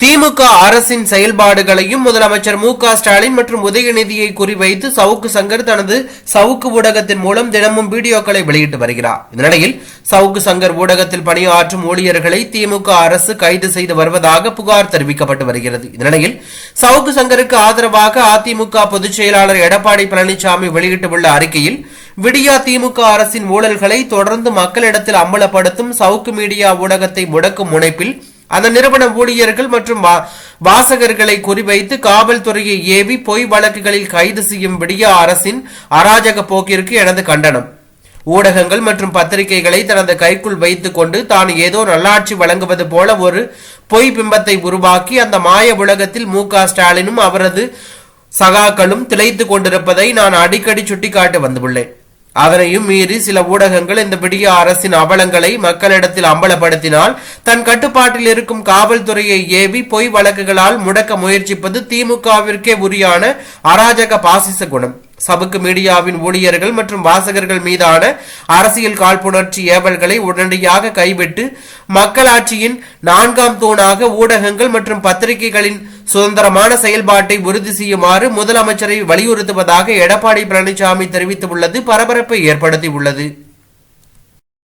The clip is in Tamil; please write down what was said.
திமுக அரசின் செயல்பாடுகளையும் முதலமைச்சர் மு க ஸ்டாலின் மற்றும் உதயநிதியை குறிவைத்து சவுக்கு சங்கர் தனது சவுக்கு ஊடகத்தின் மூலம் தினமும் வீடியோக்களை வெளியிட்டு வருகிறார். இந்த சவுக்கு சங்கர் ஊடகத்தில் பணியாற்றும் ஊழியர்களை திமுக அரசு கைது செய்து வருவதாக புகார் தெரிவிக்கப்பட்டு வருகிறது. இந்த சவுக்கு சங்கருக்கு ஆதரவாக அதிமுக பொதுச் செயலாளர் எடப்பாடி பழனிசாமி வெளியிட்டுள்ள அறிக்கையில் விடியா திமுக அரசின் ஊழல்களை தொடர்ந்து மக்களிடத்தில் அம்பலப்படுத்தும் சவுக்கு மீடியா ஊடகத்தை முடக்கும் முனைப்பில் அந்த நிறுவன ஊழியர்கள் மற்றும் வா- வாசகர்களை குறிவைத்து காவல்துறையை ஏவி பொய் வழக்குகளில் கைது செய்யும் விடிய அரசின் அராஜக போக்கிற்கு எனது கண்டனம். ஊடகங்கள் மற்றும் பத்திரிகைகளை தனது கைக்குள் வைத்துக் கொண்டு தான் ஏதோ நல்லாட்சி வழங்குவது போல ஒரு பொய் பிம்பத்தை உருவாக்கி அந்த மாய உலகத்தில் மு ஸ்டாலினும் அவரது சகாக்களும் திளைத்துக் கொண்டிருப்பதை நான் அடிக்கடி சுட்டிக்காட்டி வந்துள்ளேன். அதனையும் மீறி சில ஊடகங்கள் இந்த விடிய அரசின் அவலங்களை மக்களிடத்தில் அம்பலப்படுத்தினால் தன் கட்டுப்பாட்டில் இருக்கும் காவல்துறையை ஏவி பொய் வழக்குகளால் முடக்க முயற்சிப்பது திமுகவிற்கே உரியான அராஜக பாசிச குணம். சபுக்கு மீடியாவின் ஊழியர்கள் மற்றும் வாசகர்கள் மீதான அரசியல் காழ்ப்புணர்ச்சி ஏவல்களை உடனடியாக கைவிட்டு மக்களாட்சியின் நான்காம் தூணாக ஊடகங்கள் மற்றும் பத்திரிகைகளின் சுதந்திரமான செயல்பாட்டை உறுதி செய்யுமாறு முதலமைச்சரை வலியுறுத்துவதாக எடப்பாடி பழனிசாமி தெரிவித்துள்ளது. பரபரப்பை ஏற்படுத்தியுள்ளது.